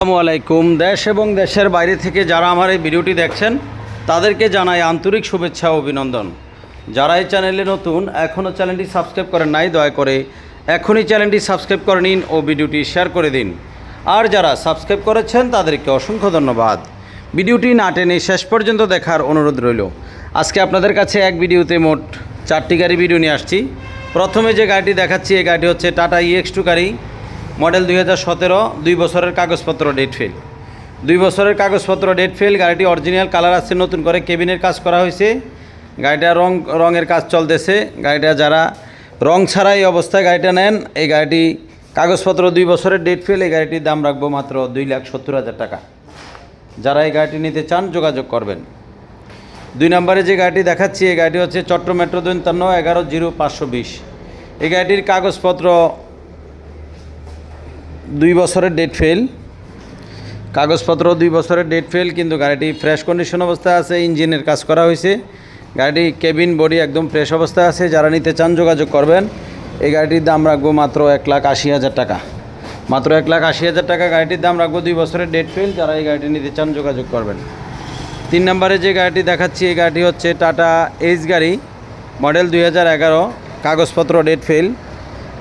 আসসালামু আলাইকুম। দেশ এবং দেশের বাইরে থেকে যারা আমার এই ভিডিওটি দেখছেন, তাদেরকে জানাই আন্তরিক শুভেচ্ছা ও অভিনন্দন। যারা এই চ্যানেলে নতুন, এখনও চ্যানেলটি সাবস্ক্রাইব করেন নাই, দয়া করে এখনই চ্যানেলটি সাবস্ক্রাইব করে নিন ও ভিডিওটি শেয়ার করে দিন। আর যারা সাবস্ক্রাইব করেছেন, তাদেরকে অসংখ্য ধন্যবাদ। ভিডিওটি না টেনে শেষ পর্যন্ত দেখার অনুরোধ রইল। আজকে আপনাদের কাছে এক ভিডিওতে মোট চারটি গাড়ি ভিডিও নিয়ে আসছি। প্রথমে যে গাড়িটি দেখাচ্ছি, এই গাড়িটি হচ্ছে টাটা ইএক্স টু গাড়ি। মডেল দুই হাজার সতেরো, দুই বছরের কাগজপত্র ডেট ফেল। দুই বছরের কাগজপত্র ডেট ফেল, গাড়িটি অরিজিনাল কালার আছে, নতুন করে কেবিনের কাজ করা হয়েছে। গাড়িটা রং, রঙের কাজ চলতেছে। গাড়িটা যারা রং ছাড়া এই অবস্থায় গাড়িটা নেন, এই গাড়িটি কাগজপত্র দুই বছরের ডেট ফেল, এই গাড়িটির দাম রাখব মাত্র দুই লাখ সত্তর হাজার টাকা। যারা এই গাড়িটি নিতে চান, যোগাযোগ করবেন। দুই নম্বরে যে গাড়িটি দেখাচ্ছি, এই গাড়িটি হচ্ছে চট্ট মেট্রো দৈন্তান্ন এগারো জিরো পাঁচশো বিশ। এই গাড়িটির কাগজপত্র দুই বছরের ডেট ফেল কাগজপত্র দুই বছরের ডেট ফেল কিন্তু গাড়িটি ফ্রেশ কন্ডিশন অবস্থায় আছে, ইঞ্জিনের কাজ করা হয়েছে। গাড়িটি কেবিন বডি একদম ফ্রেশ অবস্থায় আছে, যারা নিতে চান যোগাযোগ করবেন। এই গাড়িটির দাম রাখব মাত্র এক লাখ আশি হাজার টাকা। মাত্র এক লাখ আশি হাজার টাকা গাড়িটির দাম রাখব দুই বছরের ডেট ফেল যারা এই গাড়িটি নিতে চান যোগাযোগ করবেন। তিন নম্বরে যে গাড়িটি দেখাচ্ছি, এই গাড়িটি হচ্ছে টাটা এইচ গাড়ি মডেল দুই হাজার এগারো, কাগজপত্র ডেট ফেল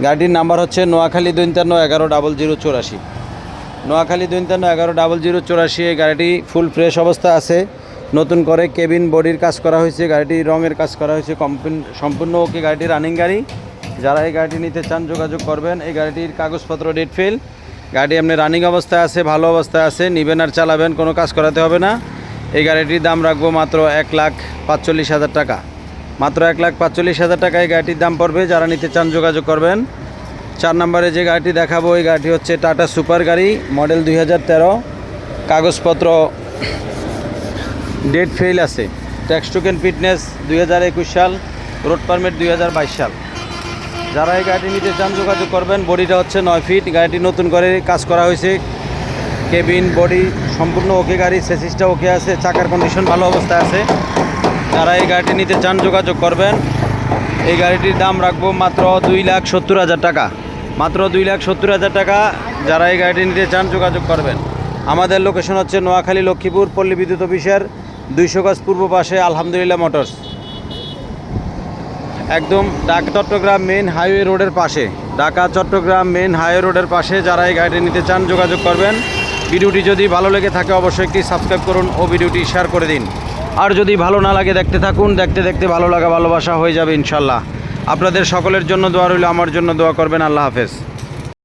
গাড়িটির নাম্বার হচ্ছে নোয়াখালী দৈন্তান্ন এগারো ডাবল জিরো চৌরাশি। নোয়াখালী দৈন্তান্ন এগারো ডাবল জিরো চৌরাশি এই গাড়িটি ফুল ফ্রেশ অবস্থা আছে। নতুন করে কেবিন বডির কাজ করা হয়েছে, গাড়িটি রঙের কাজ করা হয়েছে সম্পূর্ণ ওকে গাড়িটি রানিং গাড়ি। যারা এই গাড়িটি নিতে চান যোগাযোগ করবেন, এই গাড়িটির কাগজপত্র ডেট ফেল। গাড়ি এমনি রানিং অবস্থায় আছে, ভালো অবস্থায় আছে, নিবেন আর চালাবেন, কোনো কাজ করাতে হবে না। এই গাড়িটির দাম রাখব মাত্র এক লাখ পাঁচচল্লিশ হাজার টাকা। মাত্র এক লাখ পাঁচচল্লিশ হাজার টাকা এই গাড়িটির দাম পড়বে। যারা নিতে চান যোগাযোগ করবেন। চার নম্বরে যে গাড়িটি দেখাবো ওই গাড়িটি হচ্ছে টাটা সুপার গাড়ি, মডেল দুই হাজার তেরো। কাগজপত্র ডেট ফেল আছে। ট্যাক্স টোকেন ফিটনেস দুই হাজার একুশ সাল, রোড পারমিট দুই হাজার বাইশ সাল। যারা এই গাড়িটি নিতে চান যোগাযোগ করবেন, বডিটা হচ্ছে নয় ফিট। গাড়িটি নতুন করে কাজ করা হয়েছে। কেবিন, বডি সম্পূর্ণ ওকে গাড়ি সেসিসটা ওকে আছে। চাকার কন্ডিশন ভালো অবস্থায় আছে। যারা এই গাড়িটি নিতে চান যোগাযোগ করবেন, এই গাড়িটির দাম রাখব মাত্র দুই লাখ সত্তর হাজার টাকা। মাত্র দুই লাখ সত্তর হাজার টাকা যারা এই গাড়িটি নিতে চান যোগাযোগ করবেন। আমাদের লোকেশন হচ্ছে নোয়াখালী লক্ষ্মীপুর, পল্লী বিদ্যুৎ অফিসের দুইশো গজ পূর্ব পাশে আলহামদুলিল্লাহ মোটরস। একদম ঢাকা চট্টগ্রাম মেন হাইওয়ে রোডের পাশে। ঢাকা চট্টগ্রাম মেন হাইওয়ে রোডের পাশে যারা এই গাড়িটি নিতে চান যোগাযোগ করবেন। ভিডিওটি যদি ভালো লেগে থাকে অবশ্যই একটি সাবস্ক্রাইব করুন ও ভিডিওটি শেয়ার করে দিন। আর যদি ভালো না লাগে দেখতে থাকুন, দেখতে দেখতে ভালো লাগা, ভালোবাসা হয়ে যাবে ইনশাল্লাহ। আপনাদের সকলের জন্য দোয়া রইল, আমার জন্য দোয়া করবেন, আল্লাহ হাফেজ।